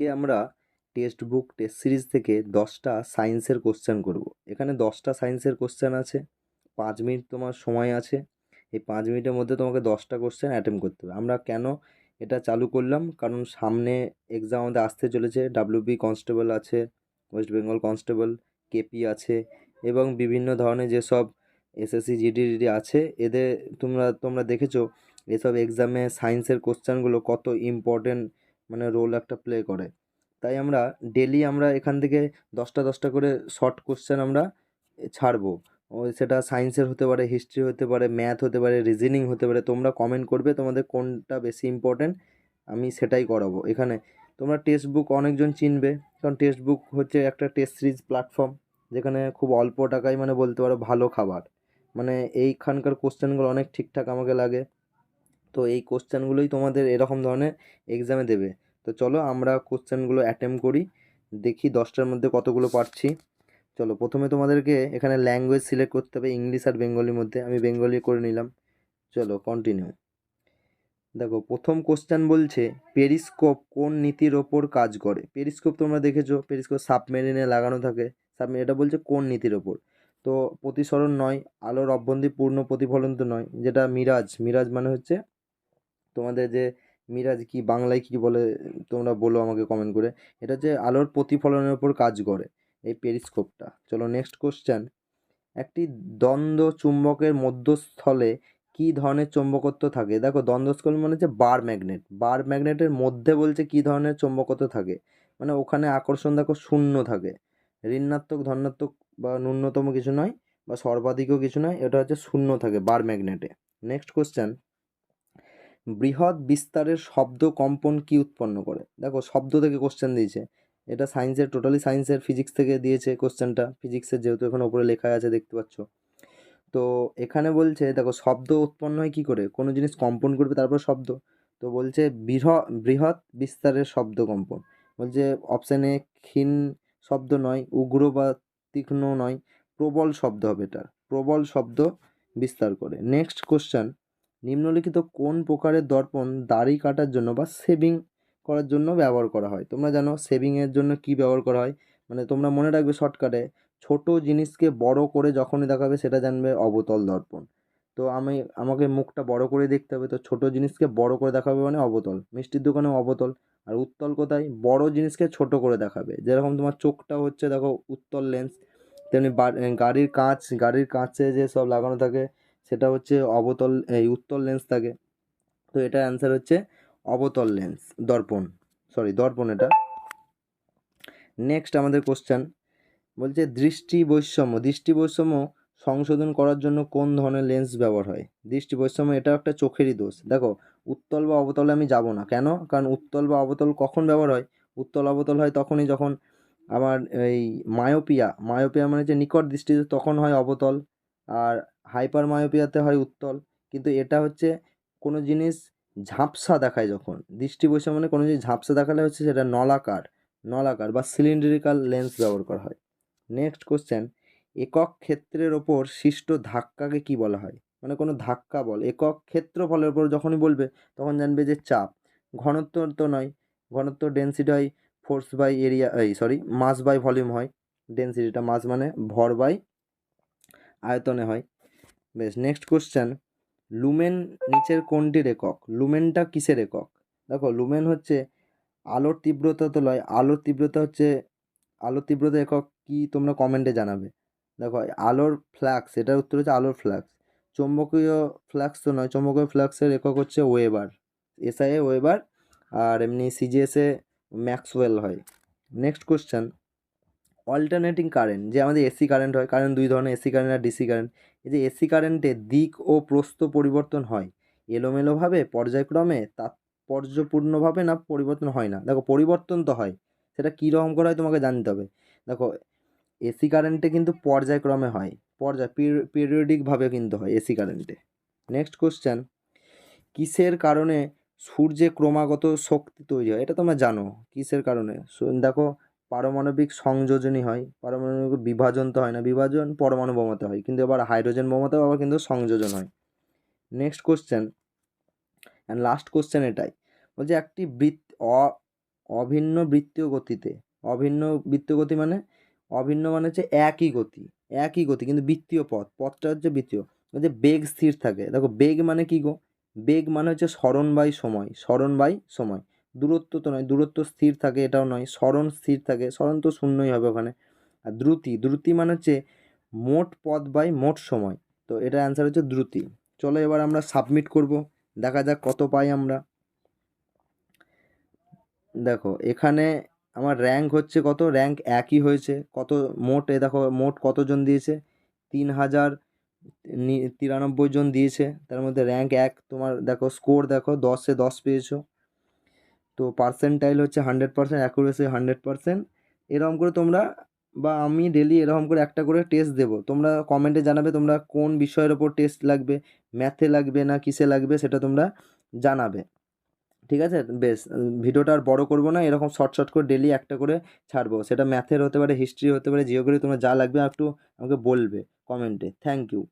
আজকে আমরা text book test series থেকে দশটা সায়েন্সের কোশ্চেন করব। এখানে দশটা সায়েন্সের কোশ্চেন আছে, পাঁচ মিনিট তোমার সময় আছে, এই পাঁচ মিনিটের মধ্যে তোমাকে দশটা কোশ্চেন অ্যাটেম্প করতে হবে। আমরা কেন এটা চালু করলাম? কারণ সামনে এক্সাম আমাদের আসতে চলেছে ডাব্লিউবি কনস্টেবল আছে ওয়েস্ট বেঙ্গল কনস্টেবল কেপি আছে, এবং বিভিন্ন ধরনের যেসব এসএসসি জিডিডি আছে, এদের তোমরা তোমরা দেখেছ, এসব এক্সামে সায়েন্সের কোশ্চেনগুলো কত ইম্পর্টেন্ট মানে রোল একটা প্লে করে। তাই আমরা ডেলি আমরা এখান থেকে দশটা দশটা করে শর্ট কোশ্চেন আমরা ছাড়বো। সেটা সায়েন্সের হতে পারে হিস্ট্রি হতে পারে ম্যাথ হতে পারে রিজনিং হতে পারে। তোমরা কমেন্ট করবে তোমাদের কোনটা বেশি ইম্পর্টেন্ট আমি সেটাই করাবো। এখানে তোমরা টেক্সট বুক অনেকজন চিনবে, কারণ টেক্সট বুক হচ্ছে একটা টেস্ট সিরিজ প্ল্যাটফর্ম যেখানে খুব অল্প টাকায় মানে বলতে পারো ভালো খাবার। মানে এইখানকার কোশ্চেনগুলো অনেক ঠিকঠাক আমাকে লাগে। তো এই কোশ্চেনগুলোই তোমাদের এরকম ধরনের এক্সামে দেবে। তো চলো আমরা কোশ্চেনগুলো অ্যাটেম্প করি, দেখি দশটার মধ্যে কতগুলো পারছি। চলো প্রথমে তোমাদেরকে এখানে ল্যাঙ্গুয়েজ সিলেক্ট করতে হবে ইংলিশ আর বেঙ্গলির মধ্যে। আমি বেঙ্গলি করে নিলাম। চলো কন্টিনিউ দেখো, প্রথম কোশ্চেন বলছে পেরিস্কোপ কোন নীতির ওপর কাজ করে? পেরিস্কোপ তোমরা দেখেছ পেরিস্কোপ সাবমেরিনে লাগানো থাকে। সাবমেরিন এটা বলছে কোন নীতির ওপর? তো প্রতিসরণ নয়, আলোর অভ্যন্তরীণ পূর্ণ প্রতিফলন তো নয়, যেটা মিরাজ। মিরাজ মানে হচ্ছে তোমাদের যে মিরাজ কি, বাংলায় কি বলে, তোমরা বলো আমাকে কমেন্ট করে। এটা হচ্ছে আলোর প্রতিফলনের উপর কাজ করে, এই পেরিস্কোপটা চলো নেক্সট কোশ্চেন একটি দ্বন্দ্ব চুম্বকের মধ্যস্থলে কি ধরনের চুম্বকত্ব থাকে? দেখো, দ্বন্দ্বস্থল মানে হচ্ছে বার ম্যাগনেট। বার ম্যাগনেটের মধ্যে বলছে কি ধরনের চৌম্বকত্ব থাকে? মানে ওখানে আকর্ষণ দেখো শূন্য থাকে। ঋণাত্মক, ধনাত্মক বা ন্যূনতম কিছু নয় বা সর্বাধিকও কিছু নয়, এটা হচ্ছে শূন্য থাকে বার ম্যাগনেটে। নেক্সট কোশ্চেন বৃহৎ বিস্তারের শব্দ কম্পন কি উৎপন্ন করে? দেখো, শব্দ থেকে কোশ্চেন দিয়েছে। এটা সায়েন্সের টোটালি সায়েন্সের ফিজিক্স থেকে দিয়েছে কোশ্চেনটা ফিজিক্সের যেহেতু এখানে উপরে লেখা আছে, দেখতে পাচ্ছ। তো এখানে বলছে, দেখো, শব্দ উৎপন্ন হয় কী করে? কোনো জিনিস কম্পন করবে, তারপর শব্দ। তো বলছে বৃহৎ বৃহৎ বিস্তারের শব্দ কম্পন। বলছে অপশান ক্ষীণ শব্দ নয়, উগ্র বা তীক্ষ্ণ নয়, প্রবল শব্দ হবে এটার। প্রবল শব্দ বিস্তার করে। নেক্সট কোশ্চেন নিম্নলিখিত কোন প্রকারের দর্পণ দাড়ি কাটার জন্য বা শেভিং করার জন্য ব্যবহার করা হয়? তোমরা জানো সেভিংয়ের জন্য কি ব্যবহার করা হয়? মানে তোমরা মনে রাখবে শর্টকাটে, ছোট জিনিসকে বড় করে যখনই দেখাবে সেটা জানবে অবতল দর্পণ। তো আমি, আমাকে মুখটা বড় করে দেখতে হবে, তো ছোট জিনিসকে বড় করে দেখাবে মানে অবতল। মিষ্টির দোকানে অবতল। আর উত্তল কোথায়? বড় জিনিসকে ছোট করে দেখাবে। যেরকম তোমার চোখটা হচ্ছে দেখো উত্তল লেন্স তেমনি গাড়ির কাঁচ, গাড়ির কাঁচে যে সব লাগানো থাকে সেটা হচ্ছে অবতল, এই উত্তল লেন্স থাকে। তো এটার অ্যান্সার হচ্ছে অবতল লেন্স দর্পণ। সরি দর্পণ এটা। নেক্সট আমাদের কোশ্চেন বলছে দৃষ্টি বৈষম্য দৃষ্টি বৈষম্য সংশোধন করার জন্য কোন ধরনের লেন্স ব্যবহার হয়? দৃষ্টি বৈষম্য, এটা একটা চোখেরই দোষ। দেখো, উত্তল বা অবতলে আমি যাব না। কেন? কারণ উত্তল বা অবতল কখন ব্যবহার হয়? উত্তল, অবতল হয় তখনই যখন আমার এই মায়োপিয়া মায়োপিয়া মানে যে নিকট দৃষ্টি তখন হয় অবতল। আর হাইপার মায়োপিয়াতে হয় উত্তল। কিন্তু এটা হচ্ছে কোনো জিনিস ঝাপসা দেখায় যখন। দৃষ্টি বৈষম্য মানে কোনো জিনিস ঝাপসা দেখালে হচ্ছে সেটা নলাকার নলাকার বা সিলিন্ড্রিক্যাল লেন্স ব্যবহার করা হয়। নেক্সট কোশ্চেন একক ক্ষেত্রের ওপর সৃষ্ট ধাক্কাকে কি বলা হয়? মানে কোনো ধাক্কা বল, একক ক্ষেত্রফলের ওপর যখনই বলবে, তখন জানবে যে চাপ। ঘনত্ব তো নয়, ঘনত্ব ডেন্সিটি হয় ফোর্স বাই এরিয়া এই সরি মাস বাই ভলিউম হয়। ডেন্সিটিটা মাস মানে ভর বাই আয়তনে হয়। বেশ নেক্সট কোশ্চেন লুমেন নিচের কোনটির একক? লুমেনটা কিসের একক? দেখো লুমেন হচ্ছে আলোর তীব্রতা তো লয়, আলোর তীব্রতা হচ্ছে, আলোর তীব্রতা একক কি তোমরা কমেন্টে জানাবে। দেখো, আলোর ফ্ল্যাক্স এটার উত্তর হচ্ছে আলোর ফ্ল্যাক্স চৌম্বকীয় ফ্ল্যাক্স তো নয়, চৌম্বকীয় ফ্ল্যাক্সের একক হচ্ছে ওয়েবার। এসআইএ ওয়েবার, আর এমনি সিজিএসএ ম্যাক্সওয়েল হয়। নেক্সট কোশ্চেন অল্টারনেটিং কারেন্ট যে আমাদের এসি কারেন্ট হয় কারেন্ট দুই ধরনের এসি কারেন্ট আর ডিসি কারেন্ট এই যে এসি কারেন্টে দিক ও প্রস্থ পরিবর্তন হয় এলোমেলোভাবে পর্যায়ক্রমে তাৎপর্যপূর্ণভাবে না পরিবর্তন হয় না। দেখো, পরিবর্তন তো হয়, সেটা কী রকম করে হয় তোমাকে জানতে হবে। দেখো এসি কারেন্টে কিন্তু পর্যায়ক্রমে হয়, পর্যায় পিরিয়ডিকভাবে কিন্তু হয় এসি কারেন্টে নেক্সট কোশ্চেন কিসের কারণে সূর্যে ক্রমাগত শক্তি তৈরি হয়? এটা তোমরা জানো, কিসের কারণে? দেখো পারমাণবিক সংযোজনই হয়, পারমাণবিক বিভাজন তো হয় না, বিভাজন পরমাণু বোমাতে হয়, কিন্তু আবার হাইড্রোজেন বোমাতেও আবার কিন্তু সংযোজন হয়। Next question and last question এটাই, বলছে একটি বৃত্ত অভিন্ন বৃত্তীয় গতিতে, অভিন্ন বৃত্তীয় গতি মানে অভিন্ন মানে হচ্ছে একই গতি একই গতি কিন্তু বৃত্তীয় পথ, পথটা হচ্ছে বৃত্তীয় যে বেগ স্থির থাকে, দেখো বেগ মানে কী গো, বেগ মানে হচ্ছে স্মরণ বাই সময়, স্মরণ বাই সময় দূরত্ব তো নয়, দূরত্ব স্থির থাকে এটাও নয়, স্মরণ স্থির থাকে, স্মরণ তো শূন্যই হবে ওখানে। আর দ্রুতি দ্রুতি মানে হচ্ছে মোট পথ বাই মোট সময়, তো এটা অ্যান্সার হচ্ছে দ্রুতি। চলো এবার আমরা সাবমিট করব, দেখা যাক কত পাই আমরা। দেখো, এখানে আমার র্যাঙ্ক হচ্ছে কত? র্যাঙ্ক একই হয়েছে, কত মোট, এ দেখো, মোট কতজন দিয়েছে? তিন হাজার তিরানব্বই জন দিয়েছে, তার মধ্যে র্যাঙ্ক এক, তোমার দেখো স্কোর দেখো, দশে দশ পেয়েছ। তো পার্সেন্টাইল হচ্ছে hundred percent accuracy hundred percent এরকম করে তোমরা বা আমি ডেলি এরকম করে একটা করে টেস্ট দেবো। তোমরা কমেন্টে জানাবে তোমরা কোন বিষয়ের ওপর টেস্ট লাগবে ম্যাথে লাগবে না, কিসে লাগবে সেটা তোমরা জানাবে। ঠিক আছে? বেশ, ভিডিওটা আর বড় করব না, এরকম শর্ট শর্ট করে ডেলি একটা করে ছাড়বো। সেটা ম্যাথের হতে পারে হিস্ট্রি হতে পারে জিওগ্রাফি তোমরা যা লাগবে একটু আমাকে বলবে কমেন্টে থ্যাংক ইউ